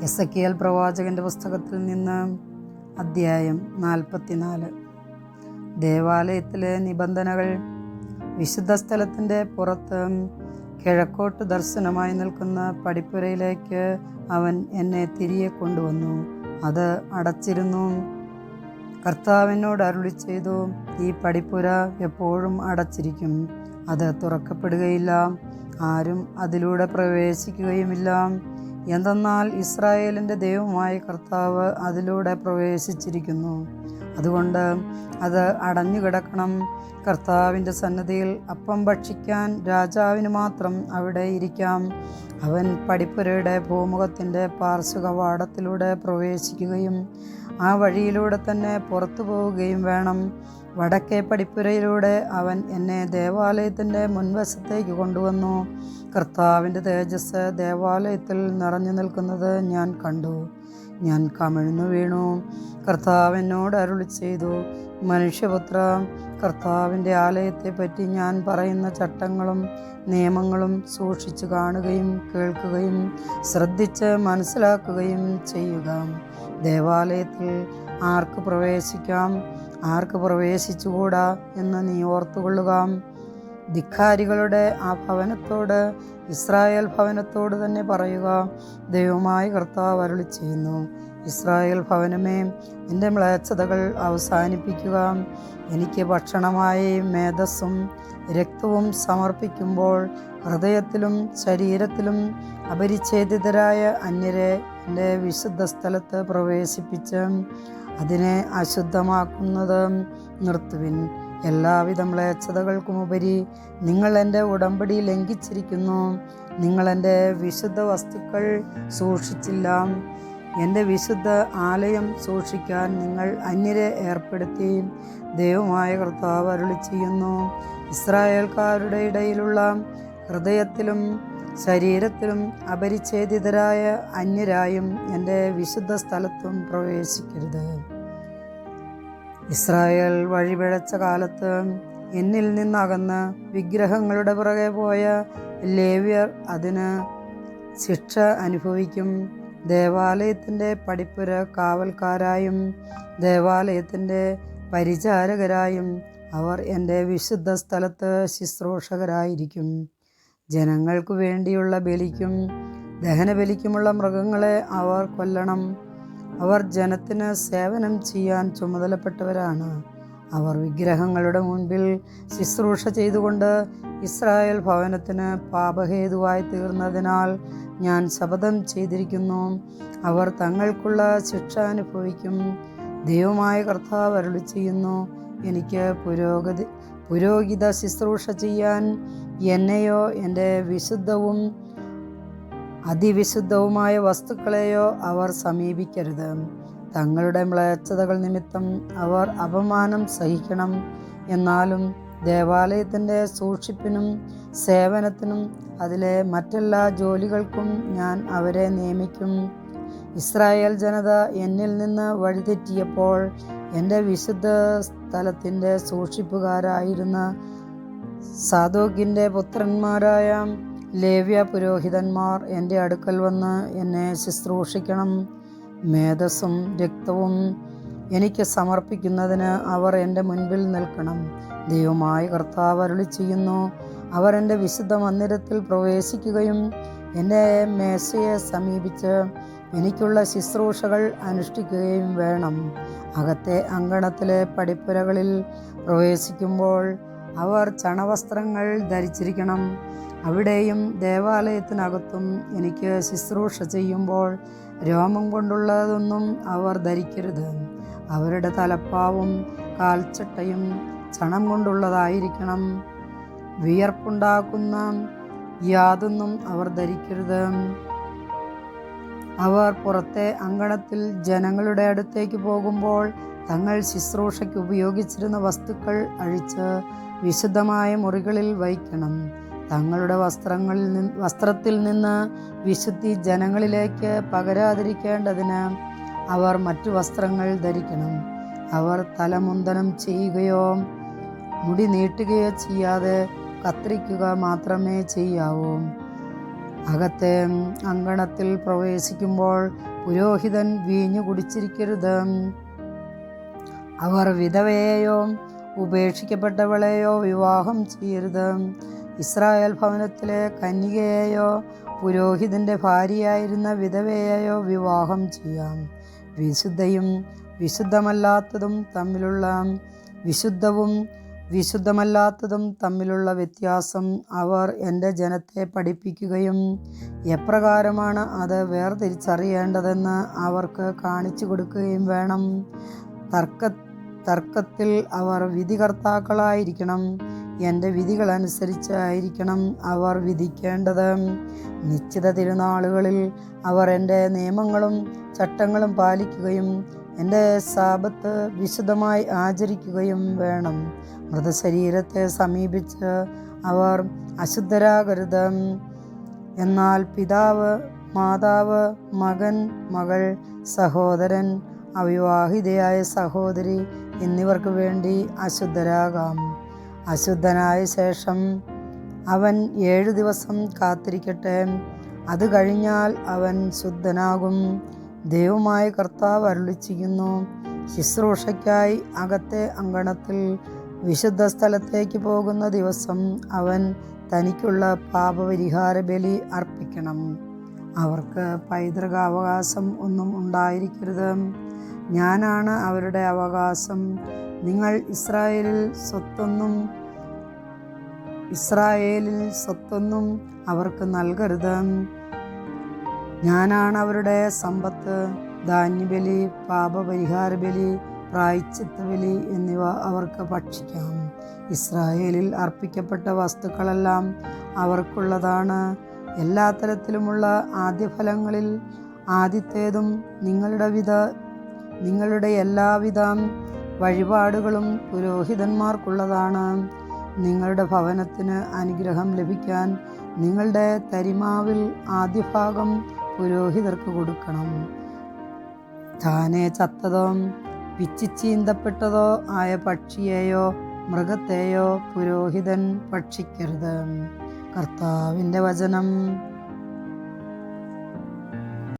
S A K L പ്രവാചകന്റെ പുസ്തകത്തിൽ നിന്ന് അദ്ധ്യായം നാൽപ്പത്തിനാല്. ദേവാലയത്തിലെ നിബന്ധനകൾ വിശുദ്ധ സ്ഥലത്തിന്റെ പുറത്ത് കിഴക്കോട്ട് ദർശനമായി നിൽക്കുന്ന പടിപ്പുരയിലേക്ക് അവൻ എന്നെ തിരികെ കൊണ്ടുവന്നു. അത് അടച്ചിരുന്നു. കർത്താവിനോട് അരുളി ചെയ്തു ഈ പടിപ്പുര എപ്പോഴും അടച്ചിരിക്കും. അത് തുറക്കപ്പെടുകയില്ല. ആരും അതിലൂടെ പ്രവേശിക്കുകയുമില്ല. എന്തെന്നാൽ ഇസ്രായേലിന്റെ ദൈവമായ കർത്താവ് അതിലൂടെ പ്രവേശിച്ചിരിക്കുന്നു. അതുകൊണ്ട് അത് അടഞ്ഞു കിടക്കണം കർത്താവിന്റെ സന്നദ്ധിയിൽ അപ്പം ഭക്ഷിക്കാൻ രാജാവിന് മാത്രം അവിടെ ഇരിക്കാം. അവൻ പടിപ്പുരയുടെ ഭൂമുഖത്തിന്റെ പാർശ്വകവാടത്തിലൂടെ പ്രവേശിക്കുകയും ആ വഴിയിലൂടെ തന്നെ പുറത്തു പോവുകയും വേണം. വടക്കേ പടിപ്പുരയിലൂടെ അവൻ എന്നെ ദേവാലയത്തിന്റെ മുൻവശത്തേക്ക് കൊണ്ടുവന്നു. കർത്താവിന്റെ തേജസ് ദേവാലയത്തിൽ നിറഞ്ഞു നിൽക്കുന്നത് ഞാൻ കണ്ടു. ഞാൻ കമിഴ്ന്നു വീണു. കർത്താവ് എന്നോട് അരുളി ചെയ്തു. മനുഷ്യപുത്ര കർത്താവിന്റെ ആലയത്തെപ്പറ്റി ഞാൻ പറയുന്ന ചട്ടങ്ങളും നിയമങ്ങളും സൂക്ഷിച്ചു കാണുകയും കേൾക്കുകയും ശ്രദ്ധിച്ച് മനസ്സിലാക്കുകയും ചെയ്യുക. ദേവാലയത്തിൽ ആർക്ക് പ്രവേശിക്കാം? ആർക്ക് പ്രവേശിച്ചുകൂടാ എന്ന് നീ ഓർത്തുകൊള്ളുക. ധിക്കാരികളുടെ ആ ഭവനത്തോട് ഇസ്രായേൽ ഭവനത്തോട് തന്നെ പറയുക. ദൈവമായി കർത്താവ് അരുളി ചെയ്യുന്നു. ഇസ്രായേൽ ഭവനമേ എന്റെ മ്ലേച്ഛതകൾ അവസാനിപ്പിക്കുക. എനിക്ക് ഭക്ഷണമായി മേധസ്സും രക്തവും സമർപ്പിക്കുമ്പോൾ ഹൃദയത്തിലും ശരീരത്തിലും അപരിച്ഛേദിതരായ അന്യരെ എന്റെ വിശുദ്ധ സ്ഥലത്ത് പ്രവേശിപ്പിച്ച് അതിനെ അശുദ്ധമാക്കുന്നത് നിർത്തുവിൻ. എല്ലാവിധ മ്ലേച്ഛതകൾക്കുമുപരി നിങ്ങൾ എന്റെ ഉടമ്പടി ലംഘിച്ചിരിക്കുന്നു. നിങ്ങൾ എന്റെ വിശുദ്ധ വസ്തുക്കൾ സൂക്ഷിച്ചില്ല. എന്റെ വിശുദ്ധ ആലയം സൂക്ഷിക്കാൻ നിങ്ങൾ അന്യരെ ഏർപ്പെടുത്തി. ദൈവമായ കർത്താവ് അരുളി ചെയ്യുന്നു ഇസ്രായേൽക്കാരുടെ ഇടയിലുള്ള ഹൃദയത്തിലും ശരീരത്തിലും അപരിച്ഛേദിതരായ അന്യരായും എന്റെ വിശുദ്ധ സ്ഥലത്തും പ്രവേശിക്കരുത്. ഇസ്രായേൽ വഴിപിഴച്ച കാലത്ത് എന്നിൽ നിന്നകന്ന് വിഗ്രഹങ്ങളുടെ പുറകെ പോയ ലേവ്യർ അതിന് ശിക്ഷ അനുഭവിക്കും. ദേവാലയത്തിന്റെ പടിപ്പുര കാവൽക്കാരായും ദേവാലയത്തിന്റെ പരിചാരകരായും അവർ എന്റെ വിശുദ്ധ സ്ഥലത്ത് ശുശ്രൂഷകരായിരിക്കും. ജനങ്ങൾക്ക് വേണ്ടിയുള്ള ബലിക്കും ദഹനബലിക്കുമുള്ള മൃഗങ്ങളെ അവർ കൊല്ലണം. അവർ ജനത്തിന് സേവനം ചെയ്യാൻ ചുമതലപ്പെട്ടവരാണ്. അവർ വിഗ്രഹങ്ങളുടെ മുൻപിൽ ശുശ്രൂഷ ചെയ്തുകൊണ്ട് ഇസ്രായേൽ ഭവനത്തിന് പാപഹേതുവായി തീർന്നതിനാൽ ഞാൻ ശപഥം ചെയ്തിരിക്കുന്നു. അവർ തങ്ങൾക്കുള്ള ശിക്ഷ അനുഭവിക്കും. ദൈവമായ കർത്താവ് അരുളി ചെയ്യുന്നു എനിക്ക് പുരോഗതി പുരോഹിത ശുശ്രൂഷ ചെയ്യാൻ എന്നെയോ എന്റെ വിശുദ്ധവും അതിവിശുദ്ധവുമായ വസ്തുക്കളെയോ അവർ സമീപിക്കരുത്. തങ്ങളുടെ മ്ലേച്ഛതകൾ നിമിത്തം അവർ അപമാനം സഹിക്കണം. എന്നാലും ദേവാലയത്തിന്റെ സൂക്ഷിപ്പിനും സേവനത്തിനും അതിലെ മറ്റെല്ലാ ജോലികൾക്കും ഞാൻ അവരെ നിയമിക്കും. ഇസ്രായേൽ ജനത എന്നിൽ നിന്ന് വഴിതെറ്റിയപ്പോൾ എന്റെ വിശുദ്ധ സ്ഥലത്തിന്റെ സൂക്ഷിപ്പുകാരായിരുന്ന സാദോക്കിന്റെ പുത്രന്മാരായ ലേവ്യ പുരോഹിതന്മാർ എന്റെ അടുക്കൽ വന്ന് എന്നെ ശുശ്രൂഷിക്കണം. മേധസ്സും രക്തവും എനിക്ക് സമർപ്പിക്കുന്നതിന് അവർ എന്റെ മുൻപിൽ നിൽക്കണം. ദൈവമായി കർത്താവ് അരുളി ചെയ്യുന്നു അവർ എന്റെ വിശുദ്ധ മന്ദിരത്തിൽ പ്രവേശിക്കുകയും എന്റെ മേശയെ സമീപിച്ച് എനിക്കുള്ള ശുശ്രൂഷകൾ അനുഷ്ഠിക്കുകയും വേണം. അകത്തെ അങ്കണത്തിലെ പടിപ്പുരകളിൽ പ്രവേശിക്കുമ്പോൾ അവർ ചണവസ്ത്രങ്ങൾ ധരിച്ചിരിക്കണം. അവിടെയും ദേവാലയത്തിനകത്തും എനിക്ക് ശുശ്രൂഷ ചെയ്യുമ്പോൾ രോമം കൊണ്ടുള്ളതൊന്നും അവർ ധരിക്കരുത്. അവരുടെ തലപ്പാവും കാൽച്ചട്ടയും ചണം കൊണ്ടുള്ളതായിരിക്കണം. വിയർപ്പുണ്ടാക്കുന്ന യാതൊന്നും അവർ ധരിക്കരുത്. അവർ പുറത്തെ അങ്കണത്തിൽ ജനങ്ങളുടെ അടുത്തേക്ക് പോകുമ്പോൾ തങ്ങൾ ശുശ്രൂഷയ്ക്ക് ഉപയോഗിച്ചിരുന്ന വസ്തുക്കൾ അഴിച്ച് വിശുദ്ധമായ മുറികളിൽ വയ്ക്കണം. തങ്ങളുടെ വസ്ത്രങ്ങളിൽ നിന്ന് വസ്ത്രത്തിൽ നിന്ന് വിശുദ്ധി ജനങ്ങളിലേക്ക് പകരാതിരിക്കേണ്ടതിന് അവർ മറ്റു വസ്ത്രങ്ങൾ ധരിക്കണം. അവർ തലമുന്തനം ചെയ്യുകയോ മുടി നീട്ടുകയോ ചെയ്യാതെ കത്രിക്കുക മാത്രമേ ചെയ്യാവൂ. അകത്തെ അങ്കണത്തിൽ പ്രവേശിക്കുമ്പോൾ പുരോഹിതൻ വീഞ്ഞു കുടിച്ചിരിക്കരുത്. അവർ വിധവയെയോ ഉപേക്ഷിക്കപ്പെട്ടവളെയോ വിവാഹം ചെയ്യരുത്. ഇസ്രായേൽ ഭവനത്തിലെ കന്യകയെയോ പുരോഹിതന്റെ ഭാര്യയായിരുന്ന വിധവയെയോ വിവാഹം ചെയ്യാം. വിശുദ്ധയും വിശുദ്ധമല്ലാത്തതും തമ്മിലുള്ള വിശുദ്ധവും വിശുദ്ധമല്ലാത്തതും തമ്മിലുള്ള വ്യത്യാസം അവർ എന്റെ ജനത്തെ പഠിപ്പിക്കുകയും എപ്രകാരമാണ് അത് വേർതിരിച്ചറിയേണ്ടതെന്ന് അവർക്ക് കാണിച്ചു കൊടുക്കുകയും വേണം. തർക്ക തർക്കത്തിൽ അവർ വിധികർത്താക്കളായിരിക്കണം. എന്റെ വിധികൾ അനുസരിച്ചായിരിക്കണം അവർ വിധിക്കേണ്ടത്. നിശ്ചിത തിരുനാളുകളിൽ അവർ എന്റെ നിയമങ്ങളും ചട്ടങ്ങളും പാലിക്കുകയും എന്റെ സാപത്ത് വിശദമായി ആചരിക്കുകയും വേണം. മൃതശരീരത്തെ സമീപിച്ച് അവർ അശുദ്ധരാകരുത്. എന്നാൽ പിതാവ് മാതാവ് മകൻ മകൾ സഹോദരൻ അവിവാഹിതയായ സഹോദരി എന്നിവർക്ക് വേണ്ടി അശുദ്ധരാകാം. അശുദ്ധനായ ശേഷം അവൻ ഏഴു ദിവസം കാത്തിരിക്കട്ടെ. അത് കഴിഞ്ഞാൽ അവൻ ശുദ്ധനാകും. ദൈവമായ കർത്താവ് അരുളിച്ചിരിക്കുന്നു. ശുശ്രൂഷയ്ക്കായി അകത്തെ അങ്കണത്തിൽ വിശുദ്ധ സ്ഥലത്തേക്ക് പോകുന്ന ദിവസം അവൻ തനിക്കുള്ള പാപപരിഹാര ബലി അർപ്പിക്കണം. അവർക്ക് പൈതൃകാവകാശം ഒന്നും ഉണ്ടായിരിക്കരുത്. ഞാനാണ് അവരുടെ അവകാശം. നിങ്ങൾ ഇസ്രായേലിൽ സ്വത്തൊന്നും ഇസ്രായേലിൽ സ്വത്തൊന്നും അവർക്ക് നൽകരുത്. ഞാനാണ് അവരുടെ സമ്പത്ത് ധാന്യബലി പാപപരിഹാര ബലി പ്രായച്ചിത്ത ബലി എന്നിവ അവർക്ക് ഭക്ഷിക്കാം. ഇസ്രായേലിൽ അർപ്പിക്കപ്പെട്ട വസ്തുക്കളെല്ലാം അവർക്കുള്ളതാണ്. എല്ലാ തരത്തിലുമുള്ള ആദ്യഫലങ്ങളിൽ ആദ്യത്തേതും നിങ്ങളുടെ വിധ നിങ്ങളുടെ എല്ലാവിധ വഴിപാടുകളും പുരോഹിതന്മാർക്കുള്ളതാണ്. നിങ്ങളുടെ ഭവനത്തിന് അനുഗ്രഹം ലഭിക്കാൻ നിങ്ങളുടെ തരിമാവിൽ ആദ്യഭാഗം പുരോഹിതർക്ക് കൊടുക്കണം. താനെ ചത്തതോ പിച്ചിച്ചീന്തപ്പെട്ടതോ ആയ പക്ഷിയെയോ മൃഗത്തെയോ പുരോഹിതൻ ഭക്ഷിക്കരുത്. കർത്താവിന്റെ വചനം